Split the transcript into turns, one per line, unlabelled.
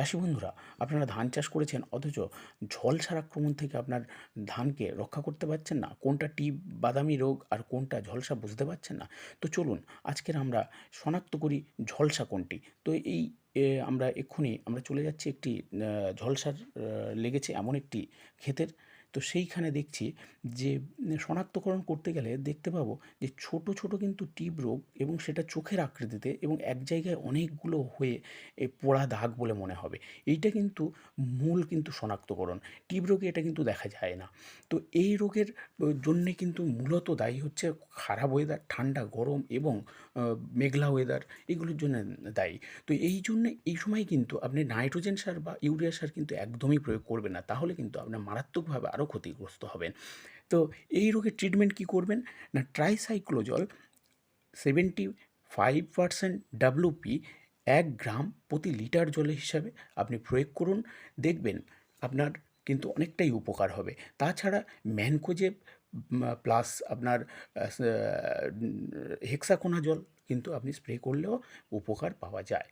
চাষি বন্ধুরা, আপনারা ধান চাষ করেছেন, অথচ ঝলসার আক্রমণ থেকে আপনার ধানকে রক্ষা করতে পারছেন না। কোনটা টিপ বাদামি রোগ আর কোনটা ঝলসা বুঝতে পারছেন না। তো চলুন, আজকের আমরা শনাক্ত করি ঝলসা কোনটি। তো এই আমরা এক্ষুনি, আমরা চলে যাচ্ছি একটি ঝলসার লেগেছে এমন একটি ক্ষেতের। তো সেইখানে দেখছি যে শনাক্তকরণ করতে গেলে দেখতে পাবো যে ছোট ছোট কিন্তু টিপ রোগ এবং সেটা চোখের আকৃতিতে এবং এক জায়গায় অনেকগুলো হয়ে পোড়া দাগ বলে মনে হবে। এইটা কিন্তু মূল কিন্তু শনাক্তকরণ। টিপ রোগে এটা কিন্তু দেখা যায় না। তো এই রোগের জন্যে কিন্তু মূলত দায়ী হচ্ছে খারাপ ওয়েদার ঠান্ডা, গরম এবং মেঘলা ওয়েদার এগুলোর জন্য দায়ী। তো এই জন্য এই সময় কিন্তু আপনি নাইট্রোজেন সার বা ইউরিয়া সার কিন্তু একদমই প্রয়োগ করবেন না। তাহলে কিন্তু আপনার মারাত্মকভাবে আরও ক্ষতিগ্রস্ত হবেন। তো এই রোগের ট্রিটমেন্ট কী করবেন? না tricyclazole seventy five percent WP এক গ্রাম প্রতি লিটার জলে হিসাবে আপনি প্রয়োগ করুন। দেখবেন আপনার কিন্তু অনেকটাই উপকার হবে। তাছাড়া ম্যানকোজেব প্লাস আপনার হেক্সাকোনা জল কিন্তু আপনি স্প্রে করলেও উপকার পাওয়া যায়।